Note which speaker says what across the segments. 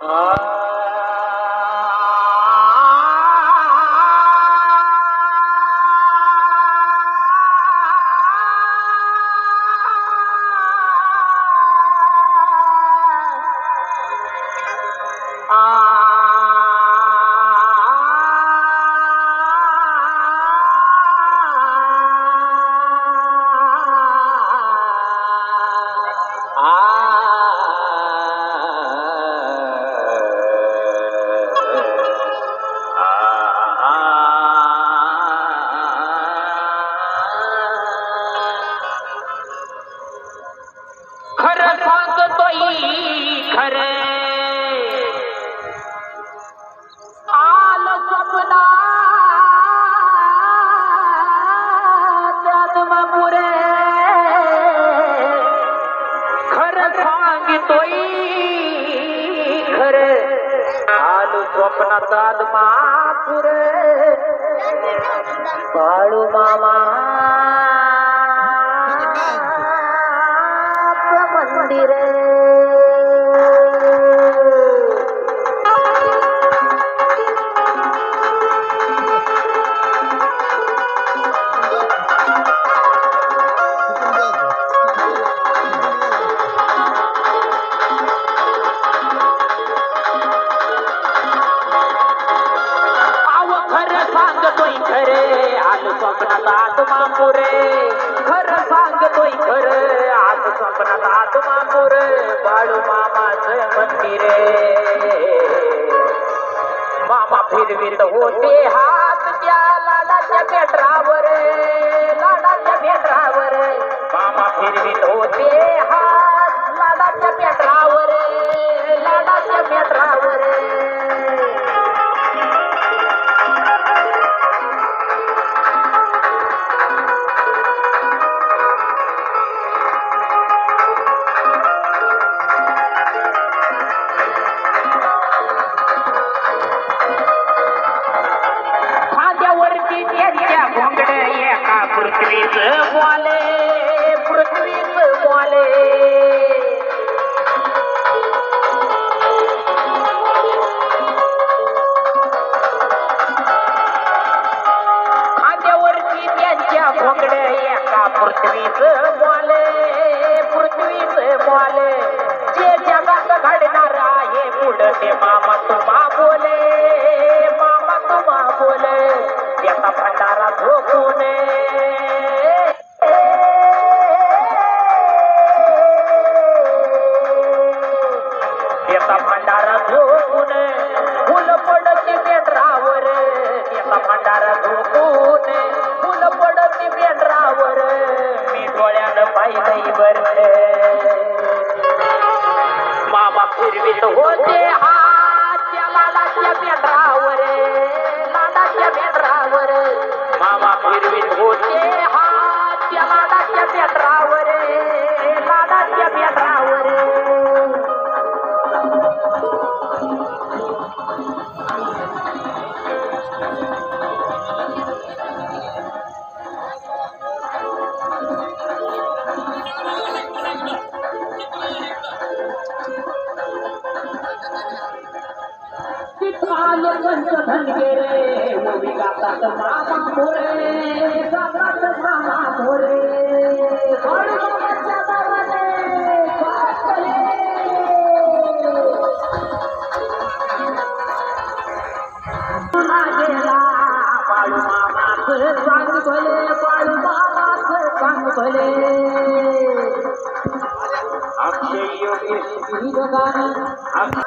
Speaker 1: खरं आलो स्वप्नात आत्मापुरे बाळू मामा. मंदिर स्वप्नात आत्मा पुरे खरं सांगतोय खर आज स्वप्नात आत्मा पुरे बाळू मामाचं मंदिरे. मामा फिरवीत होते हा. खांद्यावरती त्यांच्या भोगड्या एका पृथ्वीच बोले मामा होते हात त्या लाडाच्या बेंद्रावर लाडाच्या बेंद्रावर मामा फिरवीत होते हात. काल पंच धनगेरे ओवी गातात मामा मोरे गातात मामा मोरे वाळू मामाच्या दाराने वाटले. मामा गेला बाळू मामाच सांग भले बाळू मामाच सांग भले अक्षय योगेश गाणं आमच्या लाडाच्या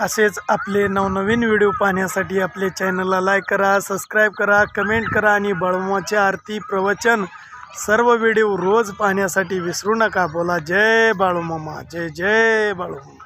Speaker 2: असेच आपले नवनवीन व्हिडिओ पाहण्यासाठी आपले चॅनलला लाईक करा सबस्क्राईब करा कमेंट करा आणि बळमाचे आरती प्रवचन सर्व व्हिडिओ रोज पाहण्यासाठी विसरू नका. बोला जय बाळूमामा जय जय बाळूमामा.